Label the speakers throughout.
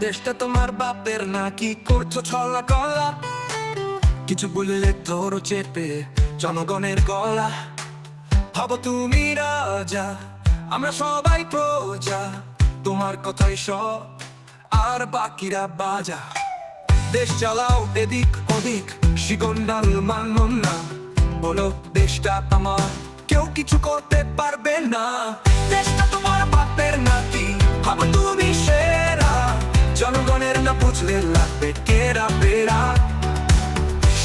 Speaker 1: দেশটা তোমার বাপের নাকি করছ ছলা কলা? কিছু বললে ধরো চেপে জনগণের গলা। ভাবো তুমি রাজা, আমরা সবাই প্রজা, তোমার কথাই সব, আর বাকিরা বাজা। দেশ চালাও এদিক ওদিক শিকন্ডাল মানন না। বলো দেশটা আমার, কেউ কিছু করতে পারবে না। দেশটা বুঝলে লাগবে কেরা বেরা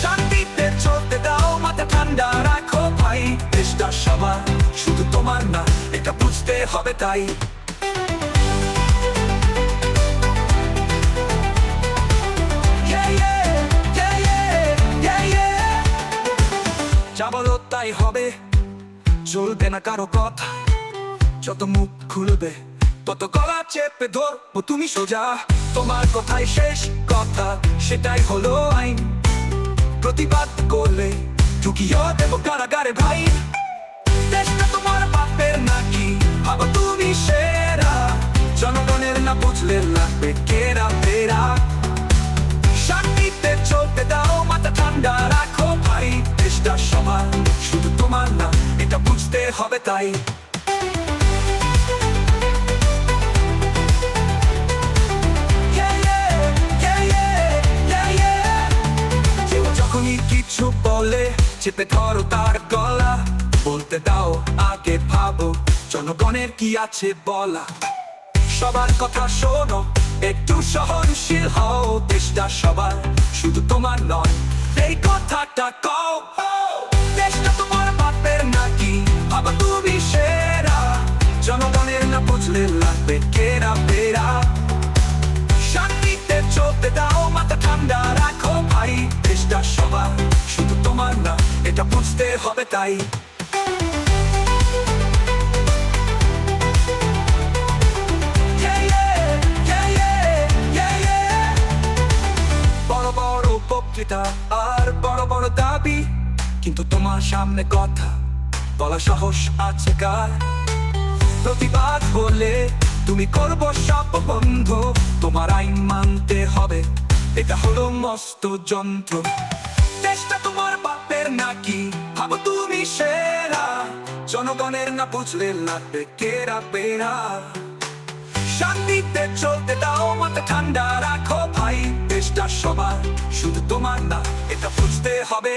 Speaker 1: শান্তিতে চলতে দাও, মাথা ঠান্ডা রাখো ভাই। দেশটা সবার, শুধু তোমার না, এটা বুঝতে হবে তাই। Yeah. তাই হবে, চলবে না কারও কথা। যত মুখ খুলবে, তত গলা চেপে ধরবো, তুমি সোজা। তোমার কথাই শেষ কথা, সেটাই হলো আইন। প্রতিবাদ করলে ঢুকিয়ে দেবো কারাগারে ভাই। দেশটা তোমার বাপের নাকি? ভাবো তুমি সেরা। জনগণের না বুঝলে লাগবে কেরা বেরা শান্তিতে চলতে দাও, মাথা ঠান্ডা রাখো ভাই। দেশটা সবার শুধু তোমার না, এটা বুঝতে হবে তাই। কিছু বলে, চেপে ধরো তার গলা। বলতে দাও, আগে ভাবো, জনগণের কি আছে বলা? সবার কথা শোনো, একটু সহনশীল হও, দেশটা সবার শুধু তোমার নয়। এই কথাটা কও, দেশটা তোমার বাপের নাকি? ভাবা তুমি সেরা, জনগণের না বুঝলে লাগবে কেরা বেরা শান্তিতে চলতে দাও, মাথা ঠান্ডা রাখো ভাই, দেশটা সবার এটা বুঝতে হবে তাই. বড় বড় বক্তৃতা আর বড় বড় দাবি। কিন্তু তোমার সামনে কথা বলা সাহস আছে কার? প্রতিবাদ হলে তুমি করব সব বন্ধ। তোমার আইন মানতে হবে, এটা হলো মস্ত যন্ত্র। দেশটা তোমার নাকি? ভাবো তুমি সেরা। জনগণের না বুঝলে লাগবে কেরা বেরা শান্তিতে চলতে দাও মাথা ঠান্ডা রাখো ভাই। দেশটা সবার, শুধু তোমার না, এটা বুঝতে হবে